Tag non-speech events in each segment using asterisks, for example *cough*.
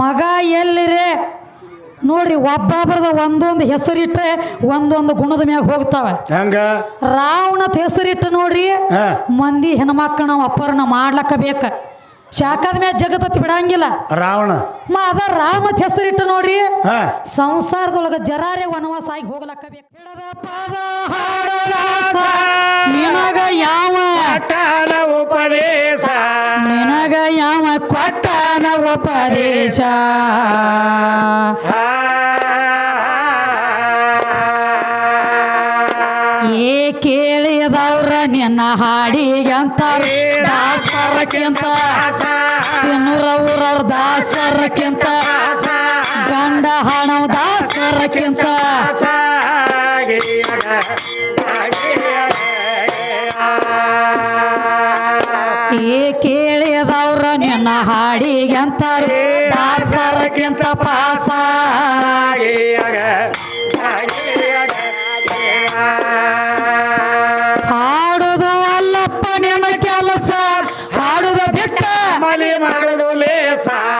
ಮಗ ಎಲ್ಲಿರೇ? ನೋಡ್ರಿ ಒಬ್ಬೊಬ್ರದ ಒಂದೊಂದು ಹೆಸರಿಟ್ರೆ ಒಂದೊಂದು ಗುಣದ ಮ್ಯಾಗ ಹೋಗ್ತಾವೆ. ಹೆಂಗ? ರಾವಣತ್ ಹೆಸರಿಟ್ಟು ನೋಡ್ರಿ ಮಂದಿ ಹೆಣ್ಮಕ್ಳು ನಾವು ಅಪ್ಪರನ್ನ ಮಾಡ್ಲಕ್ಕ ಬೇಕ. ಶಾಖದ ಮ್ಯಾಗ ಜಗತ್ತತ್ತಿ ಬಿಡಂಗಿಲ್ಲ. ರಾವಣ. ಮ ಅದ ರಾಮದ ಹೆಸರಿಟ್ಟು ನೋಡ್ರಿ ಸಂಸಾರದೊಳಗ ಜರಾರೆ ವನವಾಸ ಆಗಿ ಹೋಗ್ಲಕ್ಕ ಬೇಕು. ಪಾದ ನಿನಗ ಯಾವ ಉಪದೇಶ ಏ ಕೇಳಿದವ್ರ ನಿನ್ನ ಹಾಡಿಗಂತ ದಾಸರಕ್ಕಿಂತ ಸಿನ್ನೂರ ಊರವ್ರ ದಾಸರಕ್ಕಿಂತ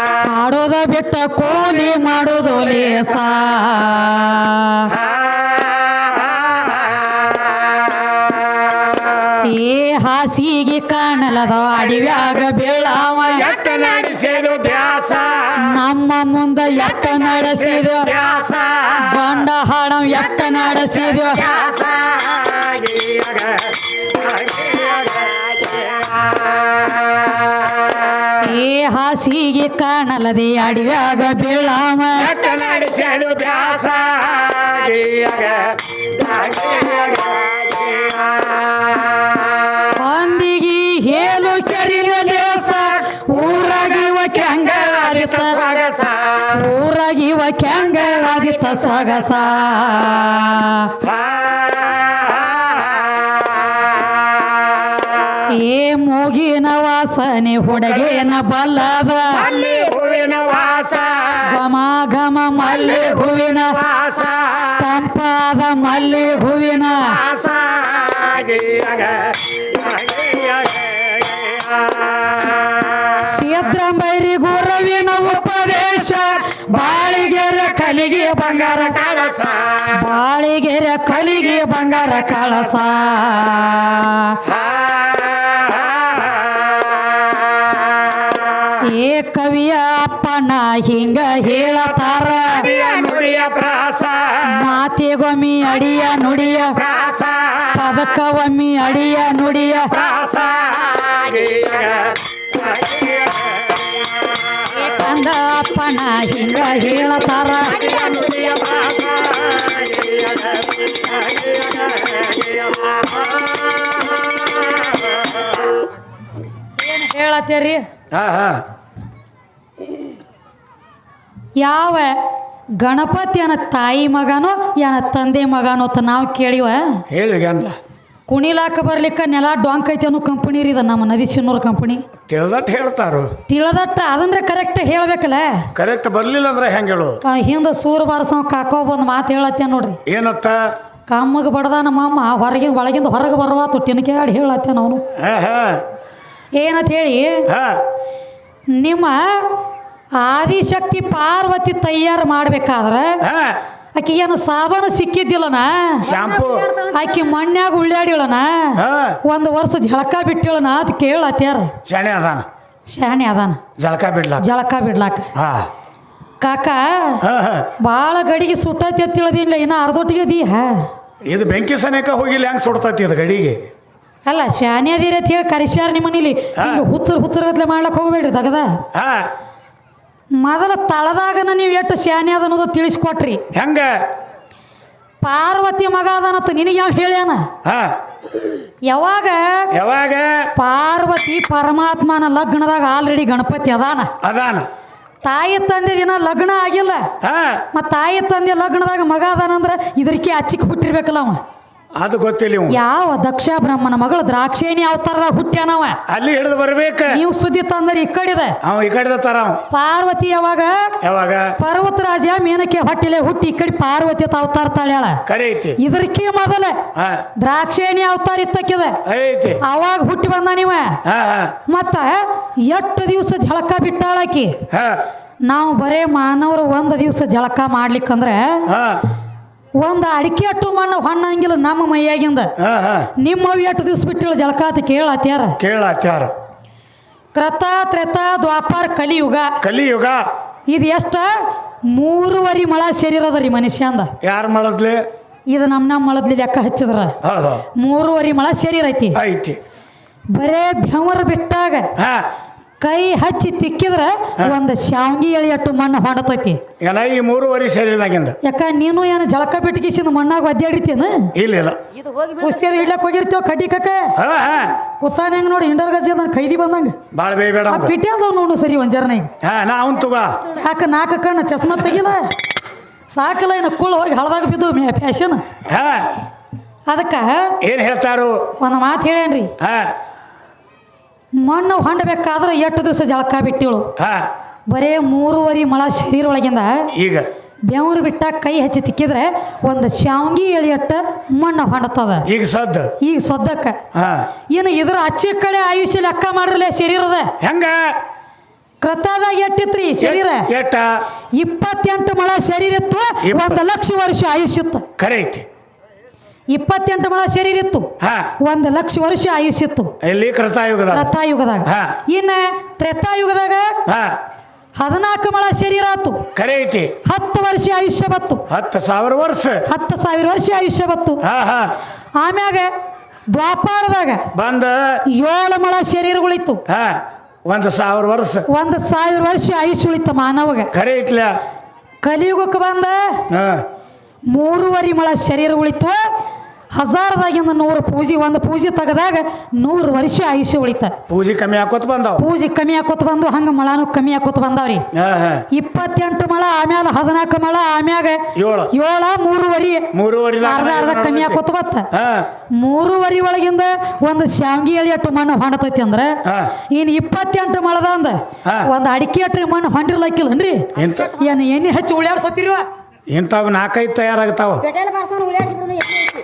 ಹಾಡೋದ ಬಿಟ್ಟ ಕೋಲಿ ಮಾಡೋದು ಲೇಸ. ಏ ಹಾಸಿಗೆ ಕಾಣಲದ ಅಡಿವ್ಯಾಗ ಬೀಳಾವ. ಎಟ್ಟ ನಡೆಸಿದು ದ್ಯಾಸ ನಮ್ಮ ಮುಂದ ಎಟ್ಟ ನಡೆಸಿದ. ದ್ಯಾಸ ಬಂಡ ಹಾಡ ಎಟ್ಟ ನಡೆಸಿದ ದ್ಯಾಸ ಹಾಸಿಗೆ ಕಾಣಲದೆ ಅಡಿಯಾಗ ಬೀಳಾವ ನಡೆಸಲು ದಾಸ ಅಂದಿಗಿ ಹೇಳು ಕೆರಿನ ಲೇಸ ಊರಾಗಿವ ಕೆಂಗ ಆಗಿತ್ತ ಊರಾಗಿವ ಕೆಂಗ ಆಗಿತ್ತ ಸೊಗಸ. ವಾಸನೆ ಹುಡುಗೇನ ಬಲ್ಲದ. ಮಲ್ಲಿ ಹೂವಿನ ವಾಸ. ಘಮ ಘಮ ಮಲ್ಲಿ ಹೂವಿನ ವಾಸ. ತಂಪಾದ ಮಲ್ಲಿ ಹೂವಿನ ವಾಸ. ಸಿದ್ರಂಬೈರಿ ಗುರುವಿನ ಉಪದೇಶ. ಬಾಳಿಗೆರೆ ಕಲಿಗೆ ಬಂಗಾರ ಕಳಸ. ಬಾಳಿಗೆರೆ ಕಲಿಗೆ ಬಂಗಾರ ಕಳಸ. ಪ್ರಾಸ ಮಾತಿಗೊಮ್ಮಿ ಅಡಿಯ ನುಡಿಯ. ಪ್ರಾಸ ಪದಕವಮ್ಮಿ ಅಡಿಯ ನುಡಿಯ. ಪ್ರಾಸ ಕಂದ ಅಪ್ಪನ ಹಿಂಗ ಹೇಳತಾರ. ಹೇಳತ್ತೇರಿ? ಹಾ ಹಾ ಅನ್ನ ತಾಯಿ ಮಗನೋ ಏನ ತಂದೆ ಮಗನೋ ಅಂತ ನಾವು ಕೇಳಿವ? ಹೇಳಿ ಕುಣಿಲಾಕ ಬರ್ಲಿಕ್ಕ ನೆಲ ಡೊಂಕ್ ಐತಿ ಅನ್ನೋ ಕಂಪನಿ ರೀ ಇದು ನಮ್ಮ ನದಿ ಸಿನ್ನೂರು ಕಂಪನಿ ತಿಳಿದಟ್ಟು ಹೇಳ್ತಾರು. ತಿಳದಟ್ಟ ಅದಂದ್ರೆ ಕರೆಕ್ಟ್ ಹೇಳ್ಬೇಕಲ್ಲ? ಕರೆಕ್ಟ್ ಬರ್ಲಿಲ್ಲ ಅಂದ್ರೆ ಹೆಂಗ್ ಹೇಳು? ಹಿಂದ ಸೂರು ಬಾರಸವ ಕಾಕೋ ಬಂದು ಮಾತು ಹೇಳತ್ತೆ ನೋಡ್ರಿ. ಏನತ್ತ? ಕಮ್ಮಗೆ ಬಡದ ನಮ್ಮಮ್ಮ ಹೊರಗಿಂದ ಒಳಗಿಂದ ಹೊರಗೆ ಬರುವ ತುಟ್ಟಿನಕ್ಕೆ ಕೇಳಿ ಹೇಳತ್ತೆ ನಾವು ಏನಂತ ಹೇಳಿ ನಿಮ್ಮ ಆದಿಶಕ್ತಿ ಪಾರ್ವತಿ ತಯಾರು ಮಾಡ್ಬೇಕಾದ್ರೆ ಆಕಿ ಏನು ಸಾಬಾನು ಸಿಕ್ಕಿದ್ದಿಲ್ಲನ? ಶಾಂಪೂ. ಆಕಿ ಮಣ್ಣಾಗ ಉಳ್ಳಾಡಿಳನ ಹಾ. ಒಂದು ವರ್ಷ ಜಳಕ ಬಿಟ್ಟಿಳನ ಅದು ಕೇಳತ್ಯಾರ ಶಾಣೆ ಅದಾನ. ಶಾಣೆ ಅದಾನ. ಜಳಕ ಬಿಡ್ಲ ಜಳಕ ಬಿಡ್ಲಾಕ. ಹಾ. ಕಾಕ ಬಾಳ ಗಡಿಗೆ ಸುಟ್ಟತಿ ಅಂತ ತಿಳಿದಿಲ್ಲ ಇನ್ನ ಅರ್ಧೊಟ್ಟಿಗೆ ದೀ ಹಾ. ಇದು ಬೆಂಕಿ ಸನೇಕ ಹೋಗಿಲ್ಲ ಹೆಂಗ್ ಸುಡ್ತತಿ ಇದು ಗಡಿಗೆ? ಅಲ್ಲ ಶಾನೆ ಅದಿರಿ ಅಂತ ಹೇಳಿ ಕರಿಸ್ಯಾರ ನಿಮ್ಮನೇಲಿ. ಹುಚ್ಚರ್ ಹುಚ್ಚರಗತ್ಲೆ ಮಾಡ್ಲಕ್ಕೆ ಹೋಗ್ಬೇಡ್ರಿ ದಗದ. ಹಾ. ಮೊದಲ ತಳದಾಗನ ನೀವು ಎಷ್ಟು ಶಾನೆ ಅದ ಅನ್ನೋದು ತಿಳಿಸ್ಕೊಟ್ರಿ. ಹೆಂಗ? ಪಾರ್ವತಿ ಮಗ ಅದಾನತ್ತ ನಿನಗೆ ಯಾವ ಹೇಳ್ಯಾನ? ಹಾ. ಯಾವಾಗ? ಯಾವಾಗ? ಪಾರ್ವತಿ ಪರಮಾತ್ಮನ ಲಗ್ನದಾಗ ಆಲ್ರೆಡಿ ಗಣಪತಿ ಅದಾನ. ಅದಾನ. ತಾಯಿ ತಂದೆ ದಿನ ಲಗ್ನ ಆಗಿಲ್ಲ. ಹಾ. ಮತ್ತು ತಾಯಿ ತಂದೆ ಲಗ್ನದಾಗ ಮಗ ಅದಾನಂದ್ರೆ ಇದಕ್ಕೆ ಅಚ್ಚಿಕ್ ಹುಟ್ಟಿರ್ಬೇಕಲ್ಲ ಅವ. ಅದು ಗೊತ್ತಿಲ್ಲ ಯಾವ ದಕ್ಷ ಬ್ರಹ್ಮನ ಮಗಳು ದ್ರಾಕ್ಷೇಣಿ ಅವತಾರದಾಗ ಹುಟ್ಟ್ಯಾನವ ಅಲ್ಲಿ ಹಿಡಿದು ಬರ್ಬೇಕ. ನೀವು ಸುದ್ದಿ ತಂದ್ರೆ ಈ ಕಡೆ ಅವ ಈ ಕಡೆ ತರ ಅವ. ಪಾರ್ವತಿ ಯಾವಾಗ? ಯಾವಾಗ? ಪರ್ವತರಾಜ ಮೇನಕ್ಕೆ ಹೊಟ್ಟಿಲೆ ಹುಟ್ಟಿ ಈ ಕಡೆ ಪಾರ್ವತಿ ಅಂತ ಅವತಾರ ತಾಳ್ಯಾಳ ಕರೆ ಐತಿ. ಇದಕ್ಕೆ ಮೊದಲ ಹಾ. ದ್ರಾಕ್ಷೇಣಿ ಅವತಾರ ಇತ್ತಕ್ಕಿದೆ? ಐತಿ. ಅವಾಗ ಹುಟ್ಟಿ ಬಂದ ನೀವ? ಹಾ ಹಾ. ಮತ್ತ ಎಷ್ಟು ದಿವಸ ಝಳಕ ಬಿಟ್ಟಾಳಕಿ? ಹಾ. ನಾವು ಬರೇ ಮಾನವರು ಒಂದು ದಿವಸ ಜಳಕ ಮಾಡ್ಲಿಕ್ಕಂದ್ರೆ ಹಾ. ಒಂದು ಅಡಿಕೆ ಅಟ್ಟು ಮಣ್ಣು ಹಣ್ಣಂಗಿಲ್ಲ ನಮ್ಮ ಮೈಯಾಗಿಂದ. ನಿಮ್ಮ ಎಷ್ಟು ದಿವಸ ಬಿಟ್ಟಿಲ್ಲ ಜಳಕ ಅಂತ ಕೇಳತ್ಯಾರ ಕೇಳಾಚಾರ ಕ್ರತ ತ್ರೆತ ದ್ವಾಪಾರ ಕಲಿಯುಗ. ಕಲಿಯುಗ. ಇದು ಎಷ್ಟ? ಮೂರುವರಿ ಮಳ ಸೇರಿರೋದ್ರಿ ಮನುಷ್ಯ ರೀ ಮನುಷ್ಯಂದ ಯಾರು ಮಳದ್ಲಿ? ಇದು ನಮ್ಮ ನಮ್ಮ ಮಳದ್ಲಿ ಲೆಕ್ಕ ಹಚ್ಚಿದ್ರ. ಮೂರುವರಿ ಮಳ ಸೇರಿರೈತಿ. ಐತಿ. ಐತಿ ಬರೇ ಬೆವರ ಬಿಟ್ಟಾಗ ಹಾ. ಕೈ ಹಚ್ಚಿ ತಿಕ್ಕಿದ್ರೆ ಒಂದು ಶಾವಂಗಿ ಎಳಿ ಅಟ್ಟು ಮಣ್ಣು ಹೊಡತೈತಿ. ಏನ ಈ ಮೂರುವರೆ ಶರೀರದಾಗಿಂದ ಯಾಕ ನೀನು ಏನು ಜಳಕ ಬಿಟ್ಟಿಗಿಸಿದ ಮಣ್ಣಾಗ ಒದ್ದಾಡಿರ್ತೇನ ಇಲ್ಲ ಇಲ್ಲ. ಕುಸ್ತಿಯದ ಇಡ್ಲಕ್ ಹೋಗಿರ್ತೇವ ಕಡ್ಡಿ ಕಕ್ಕ? ಕುತ್ತಾನ ಹೆಂಗ್ ನೋಡಿ ಇಂಡರ್ ಗಜಿ ಅದನ್ನ ಖೈದಿ ಬಂದಂಗ. ಭಾಳ ಬೇಬೇಡ ಆ ಪಿಟ್ಟಿ ಅದಾವ ನೋಡು ಸರಿ ಒಂದ್ ಜರ್ನಾಗ ಹಾ ನಾ ಅವನ್ ತಗೋ. ಯಾಕ ನಾಲ್ಕು ಕಣ್ಣ ಚಸ್ಮಾ ತೆಗಿಲ್ಲ ಸಾಕಲ್ಲ ಇನ್ನು ಕುಳ್ಳು ಹೋಗಿ ಹಳದಾಗ ಬಿದ್ದು ಫ್ಯಾಷನ್. ಅದಕ್ಕ ಅದಕ್ಕೆ ಏನ್ ಹೇಳ್ತಾರು? ಒಂದು ಮಾತು ಹೇಳೇನ್ರಿ ಹಾ. ಮಣ್ಣು ಹೊಂಡಬೇಕಾದ್ರೆ ಎಷ್ಟು ದಿವಸ ಜಳಕ ಬಿಟ್ಟಿಳು ಹಾ. ಬರೇ ಮೂರುವರಿ ಮಳ ಶರೀರ ಒಳಗಿಂದ ಈಗ. ಬೆವರು ಬಿಟ್ಟ ಕೈ ಹಚ್ಚಿ ತಿಕ್ಕಿದ್ರೆ ಒಂದು ಶಾವಂಗಿ ಎಳಿಯಟ್ಟ ಮಣ್ಣು ಹೊಂಡತದ ಈಗ ಸದ್ದು. ಈಗ ಸದ್ದಕ್ಕೆ. ಹಾ. ಇನ್ನು ಇದ್ರ ಅಚ್ಚಿ ಕಡೆ ಆಯುಷ್ಯ ಲೆಕ್ಕ ಮಾಡ್ರಲ್ಲ ಶರೀರದ. ಹೆಂಗ? ಕೃತದಾಗ ಎಟ್ಟಿತ್ರಿ ಶರೀರ? ಎಟ್ಟ? ಇಪ್ಪತ್ತೆಂಟು ಮಳ ಶರೀರ ಇತ್ತು ಇಪ್ಪ- ಒಂದು ಲಕ್ಷ ವರ್ಷ ಆಯುಷ್ಯ ಇತ್ತು ಕರೆ ಐತಿ. ಇಪ್ಪತ್ತೆಂಟು ಮಳ ಶರೀರ ಇತ್ತು. ಒಂದ್ ಲಕ್ಷ ವರ್ಷ ಆಯುಷಿತ್ತು ಇತ್ತು. ಎಲ್ಲಿ? ಕೃತಾಯುಗದ ಕೃತಾಯುಗದಾಗ ಹಾ. ಇನ್ನ ತ್ರೇತಾಯುಗದಾಗ ಹಾ. ಹದಿನಾಲ್ಕು ಮಳ ಶರೀರ ಆತು ಖರೆ ಐತಿ. ಹತ್ತು ವರ್ಷ ಆಯುಷ್ಯ ಬತ್ತು ಹತ್ತು ಸಾವಿರ ವರ್ಷ. ಹತ್ತು ಸಾವಿರ ವರ್ಷ ಆಯುಷ್ಯ ಬತ್ತು ಹಾ ಹಾ. ಆಮ್ಯಾಗ ದ್ವಾಪಾರದಾಗ ಬಂದ. ಏಳು ಮಳ ಶರೀರಗಳಿತ್ತು. ಹಾ. ಒಂದು ಸಾವಿರ ವರ್ಷ. ಒಂದು ಸಾವಿರ ವರ್ಷ ಆಯುಷ್ಯ ಉಳಿತ ಮಾನವಗ. ಕರೆ ಐತ್ಲ. ಕಲಿಯುಗಕ್ಕೆ ಬಂದ ಮೂರುವರಿ ಮೂರುವರೆ ಮಳ ಶರೀರ ಉಳಿತು ಹಜಾರದಾಗಿಂದ ನೂರು ಪೂಜೆ ಒಂದು ಪೂಜೆ ತೆಗೆದಾಗ ನೂರು ವರ್ಷ ಆಯುಷ್ಯ ಉಳಿತ. ಪೂಜೆ ಕಮ್ಮಿ ಹಾಕೋತ್ ಬಂದಾವ. ಪೂಜೆ ಕಮ್ಮಿ ಹಾಕೋತ್ ಬಂದು ಹಂಗ ಮಳಾನು ಕಮ್ಮಿ ಹಾಕೋತ್ ಬಂದಾವ್ರಿ. ಇಪ್ಪತ್ತೆಂಟು ಮಳ ಆಮ್ಯಾಲ ಹದಿನಾಲ್ಕು ಮಳ ಆಮ್ಯಾಗ ಏಳು. ಏಳ ಮೂರುವರಿ. ಮೂರುವರೆ ಅರ್ಧ ಅರ್ಧ ಕಮ್ಮಿ ಹಾಕೋತ್ ಬತ್ತ ಮೂರುವರಿ ಒಳಗಿಂದ ಒಂದು ಶಾವ್ಗಿ ಎಳಿ ಅಟ್ಟು ಮಣ್ಣು ಹೊಂಡತೈತಿ ಅಂದ್ರ ಇನ್ ಇಪ್ಪತ್ತೆಂಟು ಮಳದ ಅಂದ ಒಂದ್ ಒಂದು ಅಡಿಕೆ ಅಟ್ರಿ ಮಣ್ಣು ಹೊಂಡಿರ್ಲಕ್ಕಿಲ್ಲನ್ರಿ. ಏನು ಎಣ್ಣೆ ಹಚ್ಚಿ ಉಳ್ಯಾಡ್ಸತ್ತಿರುವ ಇಂಥವು ನಾಲ್ಕೈದು ತಯಾರಾಗ್ತಾವ ಪೆಟ್ರೋಲ್ ಬಾರ್ಸೋನು ಉಳಿಯಾಡ್ಸಿಬಿಡೋನು ಎಣ್ಣೆ ಐತಿ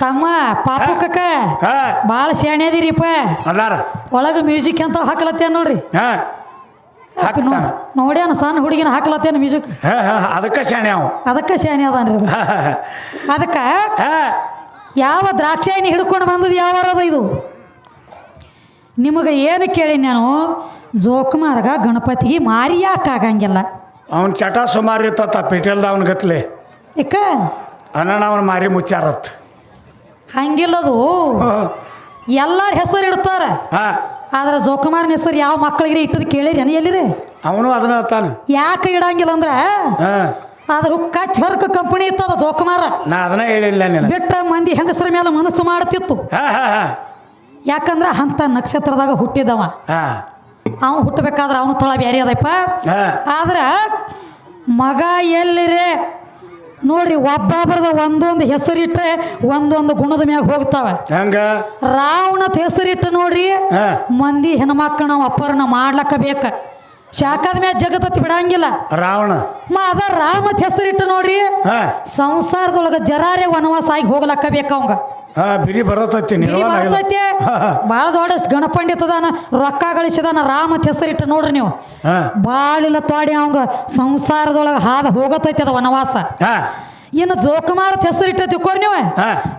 ತಮ್ಮ ಪಾಪು ಕಕ್ಕ ಹಾ? ಭಾಳ ಶಾಣೆ ಅದೀರಿಪ್ಪ ಅದಾರ ಒಳಗೆ ಮ್ಯೂಸಿಕ್ ಅಂತ ಹಾಕ್ಲತ್ತೇನ್ ನೋಡ್ರಿ? ಹಾ? ಹಾಕ್ತಾನ. ನೋಡ್ಯಾನ ಸಣ್ಣ ಹುಡುಗಿನ ಹಾಕ್ಲತ್ತೇನು ಮ್ಯೂಸಿಕ್? ಹಾ ಹಾ ಅದಕ್ಕೆ ಶಾಣೆ ಅವ. ಅದಕ್ಕೆ ಶಾಣೆ ಅದಾನ್ರಿ ಅದು. ಹಾ ಹಾ ಅದಕ್ಕೆ ಹಾ? ಯಾವ ದ್ರಾಕ್ಷಾಯಿನಿ ಹಿಡ್ಕೊಂಡು ಬಂದದ್ದು ಯಾವ ಅದ ಇದು? ನಿಮಗೆ ಏನು ಕೇಳಿ ನಾನು ಜೋಕುಮಾರ್ಗ ಗಣಪತಿಗೆ ಮಾರಿ ಯಾಕೆ ಆಗಂಗಿಲ್ಲ ಅವನ ಚಟ ಸುಮಾರು ಇರ್ತತ್ತ ಪಿಟೇಲ್ದ ಅವನ ಗತ್ಲೆ ಇಕ್ಕ ಅಣ್ಣ ಅವ್ನ ಮಾರಿ ಮುಚ್ಚಾರತ್ ಹಂಗಿಲ್ಲದು. ಎಲ್ಲಾರ ಹೆಸರು ಇಡ್ತಾರ. ಹಾ. ಆದ್ರೆ ಜೋಕುಮಾರ್ನ ಹೆಸರು ಯಾವ ಮಕ್ಕಳಿಗೆ ಇಟ್ಟದು ಕೇಳಿರಿ ಎಲ್ಲಿರಿ? ಅವನು ಅದನ್ನ ತಾನ. ಯಾಕೆ ಇಡಂಗಿಲ್ಲ ಅಂದ್ರೆ? ಹಾ. ಕಚ್ಚರ್ಕ ಕಚ್ ಹರ್ಕ ಕಂಪನಿ ಇತ್ತದ ಜೋಕುಮಾರ. ನಾ ಅದನ್ನ ಹೇಳಿಲ್ಲ ಬಿಟ್ಟ ಮಂದಿ ಹೆಂಗಸರ ಮೇಲೆ ಮನಸ್ಸು ಮಾಡ್ತಿತ್ತು. ಹಾ ಹಾ ಹಾ. ಯಾಕಂದ್ರೆ ಅಂಥ ನಕ್ಷತ್ರದಾಗ ಹುಟ್ಟಿದವ. ಹಾ. ಅವ ಹುಟ್ಟಬೇಕಾದ್ರೆ ಅವನು ತಳ ಬ್ಯಾರಿ ಅದಪ್ಪ ಹಾ. ಆದ್ರೆ ಮಗ ಎಲ್ಲಿರೇ? ನೋಡ್ರಿ ಒಬ್ಬೊಬ್ರದ ಒಂದೊಂದು ಹೆಸರಿಟ್ರೆ ಒಂದೊಂದು ಗುಣದ ಮ್ಯಾಗ ಹೋಗ್ತಾವ. ಹೆಂಗ? ರಾವಣತ್ ಹೆಸರಿಟ್ಟು ನೋಡ್ರಿ ಮಂದಿ ಹೆಣ್ಮಕ್ಳು ನಾವು ಅಪ್ಪರನ್ನ ಮಾಡ್ಲಕ್ಕ ಬೇಕ. ಶಾಖದ ಮ್ಯಾಗ ಜಗತ್ತತ್ತಿ ಬಿಡಂಗಿಲ್ಲ. ರಾವಣ. ಮ ಅದ ರಾಮತ್ ಹೆಸರಿಟ್ಟು ನೋಡ್ರಿ ಸಂಸಾರದೊಳಗ ಜರಾರೆ ವನವಾಸ ಆಗಿ ಹೋಗ್ಲಕ್ಕ ಬೇಕ ಅವಂಗ. ಹಾ ಬಿರಿ ಬರತೈತಿ. ಬರ್ತೈತಿ. ಭಾಳ ದೊಡ್ಡ ಗಣಪಂಡಿತದಾನ ರೊಕ್ಕ ಗಳಿಸಿದಾನ ರಾಮತ್ ಹೆಸರಿಟ್ಟ ನೋಡ್ರಿ ನೀವು. ಬಾಳಿಲ್ಲ ತೋಡಿ ಅವಂಗ ಸಂಸಾರದೊಳಗೆ ಹಾದ ಹೋಗತೈತಿ ಅದ ವನವಾಸ. ಹಾ ಜೋಕುಮಾರ್ ಹೆಸರು ಹೆಸರಿಟ್ಟು ತಿಕ್ಕೋರಿ ನೀವು.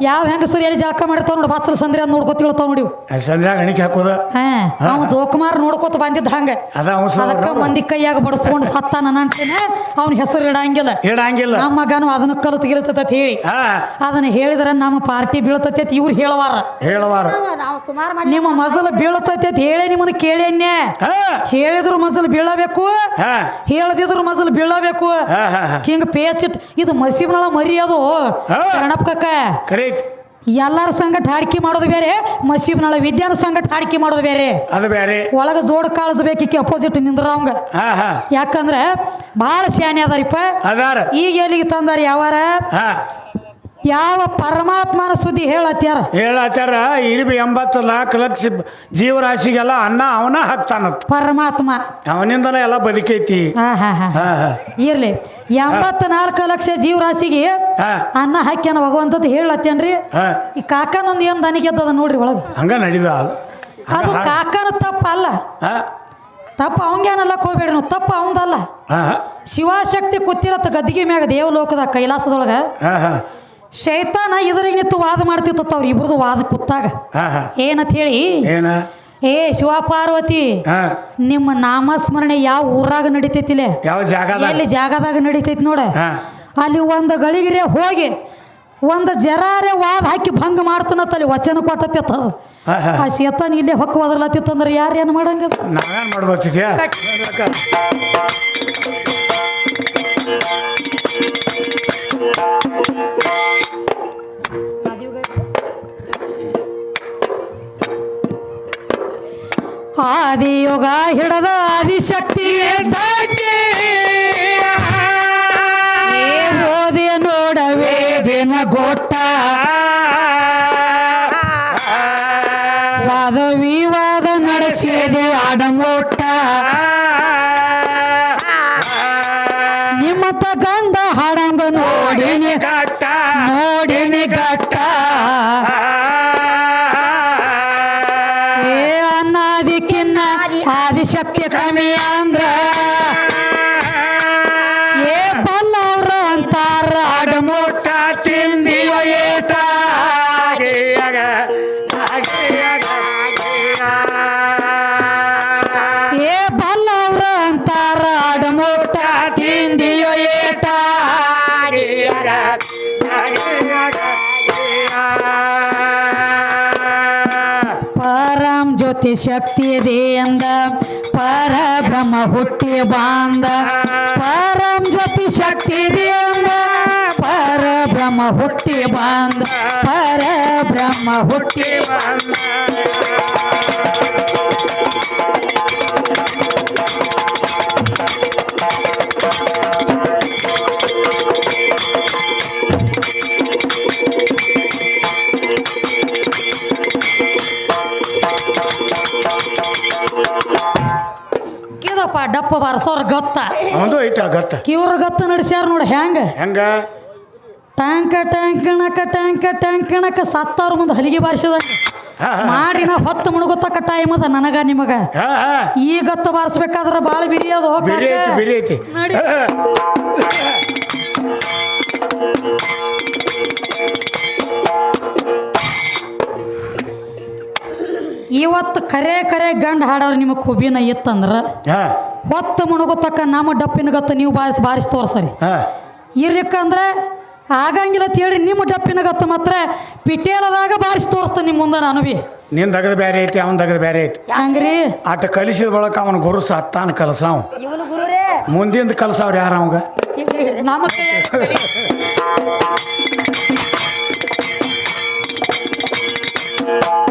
ಯಾವ ಹೆಂಗಸರು ಎಲ್ಲಿ ಜಾಕ ಮಾಡಿರ್ತಾವ ನೋಡಿ ಬಾಚಲ ಸಂದ್ರೆ ಅಂತ ನೋಡ್ಕೊತಿಳ್ತಾವ ನೋಡಿ ಇವು. ಅಣಿಕೆ ಹಣಿಕೆ ಹಾಕೋದ? ಹಾ. ಅವ ಜೋಕುಮಾರ್ ನೋಡ್ಕೊತ ಬಂದಿದ್ದ ಹಂಗ. ಅದ ಅದಕ್ಕ ಮಂದಿ ಕೈಯಾಗ ಬಡಸ್ಕೊಂಡು ಸತ್ತ ನನ್ನ ಅಂತೀನಿ ಅವ್ನ ಹೆಸರು ಇಡಂಗಿಲ್ಲ. ಇಡಂಗಿಲ್ಲ. ನಮ್ಮ ಮಗನು ಅದನ್ನ ಕಲ್ತ್ ಅಂತ ಹೇಳಿ. ಅದನ್ನ ಹೇಳಿದ್ರೆ ನಮ್ಮ ಪಾರ್ಟಿ ಬೀಳ್ತೈತಿ ಅಂತ ಇವ್ರು ಹೇಳವಾರ. ಹೇಳವಾರ. ಸುಮಾರು ಮಾಡಿ ನಿಮ್ಮ ಮಜಲು ಬೀಳ್ತೈತಿ ಅಂತ ಹೇಳಿ ನಿಮ್ಮನ್ನ ಕೇಳಿನ್ಯೆ ಹಾ. ಹೇಳಿದ್ರು ಮಜಲು ಬೀಳಬೇಕು. ಹಾ. ಹೇಳದಿದ್ರು ಮಜಲು ಬೀಳಬೇಕು. ಹಾ ಹಾ ಹಾ. ಹಿಂಗ ಪೇಚಿಟ್ ಇದು ಮಸೀಬ್ನಳ ಮರಿ ಅದು. ಹಾ. ಕಣಪ್ ಕಕ್ಕ ಕರೆ ಐತಿ ಎಲ್ಲರ ಸಂಗಟ ಹಾಡಿಕೆ ಮಾಡೋದು ಬೇರೆ ಮಸೀಬ್ನಳ ವಿದ್ಯಾನ ಸಂಗಟ ಹಾಡಿಕೆ ಮಾಡೋದು ಬೇರೆ. ಅದು ಬೇರೆ. ಒಳಗ ಜೋಡ್ ಕಾಳಿಸ್ಬೇಕಿಕ್ಕೆ ಅಪೋಸಿಟ್ ನಿಂದ್ರ ಅವಂಗ. ಹಾ ಹಾ. ಯಾಕಂದ್ರೆ ಭಾಳ ಶಾನೆ ಅದಾರಿಪ್ಪ. ಅದಾರ. ಈಗ ಎಲ್ಲಿಗೆ ತಂದಾರ ಯಾವಾರ? ಹಾ. ಯಾವ ಪರಮಾತ್ಮನ ಸುದ್ದಿ ಹೇಳತ್ಯಾರ? ಹೇಳತ್ತಾರ ಇರ್ಬಿ ಎಂಬತ್ತು ನಾಲ್ಕು ಲಕ್ಷ ಜೀವರಾಶಿಗೆಲ್ಲ ಅನ್ನ ಅವನ ಹಾಕ್ತಾನತ್ ಪರಮಾತ್ಮ. ಅವನಿಂದನೇ ಎಲ್ಲ ಬದುಕೈತಿ. ಹಾ ಹಾ ಹಾ. ಹಾ ಹಾ. ಇರ್ಲಿ ಎಂಬತ್ನಾಲ್ಕು ಲಕ್ಷ ಜೀವರಾಶಿಗೆ ಹಾ. ಅನ್ನ ಹಾಕ್ಯಾನ ಭಗವಂತದ್ದು ಹೇಳತ್ತೇನ್ರಿ ಹಾ. ಈ ಕಾಕನೊಂದು ಏನು ದನಿಗೆದ್ದದ ನೋಡ್ರಿ ಒಳಗೆ? ಹಂಗ ನಡೀದ ಅದು. ಅದು ಕಾಕನ ತಪ್ಪ ಅಲ್ಲ. ಹಾ. ತಪ್ಪ ಅವಂಗೇನಲ್ಲಕ್ ಹೋಗ್ಬೇಡ್ರಿ ನೀವು ತಪ್ಪ ಅವಂದಲ್ಲ ಹಾ ಶಿವಶಕ್ತಿ ಕೂತಿರತ್ತ ಗದ್ದಿಗೆ ಮ್ಯಾಗ ದೇವಲೋಕದ ಕೈಲಾಸದೊಳಗ ಹಾ ಹಾ. ಶೈತಾನ ಇದ್ರಿಗೆ ನಿಂತು ವಾದ ಮಾಡ್ತಿತ್ತ ಅವ್ರ ಇಬ್ರದು ವಾದ ಕುತ್ತಾಗ. ಏನಂತ ಹೇಳಿ ಏನ? ಏ ಶಿವ ಪಾರ್ವತಿ ನಿಮ್ಮ ನಾಮಸ್ಮರಣೆ ಯಾವ ಊರಾಗ ನಡಿತೈತಿಲೆ? ಯಾವ ಜಾಗದಾಗ? ಎಲ್ಲಿ ಜಾಗದಾಗ ನಡಿತೈತಿ ನೋಡ. ಅಲ್ಲಿ ಒಂದು ಗಳಿಗಿರೆ ಹೋಗಿ ಒಂದು ಜರಾರೆ ವಾದ ಹಾಕಿ ಭಂಗ ಮಾಡ್ತಾನತ್ತ ಅಲ್ಲಿ ವಚನ ಕೊಟ್ಟತ್ತ ಆ ಶೇತಾನ ಇಲ್ಲೇ ಹೊಕ್ಕ ಒದರ್ಲತ್ತಿತ್ತಂದ್ರೆ ಯಾರು ಏನು ಮಾಡಂಗ Thank ಆದಿಯೋಗ ಹಿಡದ ಆದಿಶಕ್ತಿ ಏ ಜ್ಯೋತಿ ಶಕ್ತಿ ಅಂದ. ಎಂದ ಪರಬ್ರಹ್ಮ ಹುಟ್ಟಿ ಬಾಂದ. ಪರಂ ಜ್ಯೋತಿ ಶಕ್ತಿ ಅಂದ. ಎಂದ ಪರಬ್ರಹ್ಮ ಹುಟ್ಟಿ ಬಾಂದ. ಪರಬ್ರಹ್ಮ ಹುಟ್ಟಿ ಕಿದಪ್ಪ ಬಾರಸವ್ರ ಗತ್ತ. ಅವಂದು ಐತ ಗತ್ತ. ಕಿವ್ರ ಗತ್ತ ನಡೆಸ್ಯಾರ ನೋಡಿ ಹೆಂಗ? ಹೆಂಗ? ಟ್ಯಾಂಕ ಟ್ಯಾಂಕಣಕ ಟ್ಯಾಂಕ ಟ್ಯಾಂಕಣಕ ಸತ್ತವ್ರ ಮುಂದೆ ಹಲಿಗೆ ಬಾರಿಸಿದ ಮಾಡಿ ನಾ ಹೊತ್ತು ಮುಣಗುತ್ತಕ ಟೈಮ್ ಅದ ನನಗ ನಿಮಗ. ಈ ಗತ್ತ ಬಾರಿಸ್ಬೇಕಾದ್ರೆ ಭಾಳ ಬಿರಿ ಅದು ಬಿರಿ ಐತಿ ನೋಡಿ. ಇವತ್ತು ಕರೆ ಕರೆ ಗಂಡ ಹಾಡೋರು ನಿಮಗೆ ಕುಬಿನ ಇತ್ತಂದ್ರೆ? ಹೊತ್ತು ಮುಣಗುತ್ತಕ್ಕ ನಮ್ಮ ಡಪ್ಪಿನ ಗತ್ತ ನೀವು ಬಾರಿಸ್ ಬಾರಿಸಿ ತೋರ್ಸರಿ. ಹಾ. ಇರ್ಲಿಕ್ಕಂದ್ರೆ ಆಗಂಗಿಲ್ಲ ಅಂತ ಹೇಳಿ ನಿಮ್ಮ ಡಪ್ಪಿನ ಗತ್ತ ಮಾತ್ರ ಪಿಟೇಲದಾಗ ಬಾರಿಸಿ ತೋರಿಸ್ತೇನೆ ನಿಮ್ಮ ಮುಂದೆ ನಾನು ಬಿ ನಿನ್ ದಗದ ಬೇರೆ ಐತಿ ಅವನ ದಗದ ಬೇರೆ ಐತಿ. ಹಂಗ್ರಿ? ಆತ ಕಲಿಸಿದ ಬಳಕ ಅವನ ಗುರು ಸತ್ತಾನ ಕಲಸಾವ್. ಇವನು ಗುರುರೇ. ಮುಂದಿಂದ ಕಲಸಾವ್ರ ಯಾರ ಅವಂಗ? ನಮಗೆ *laughs*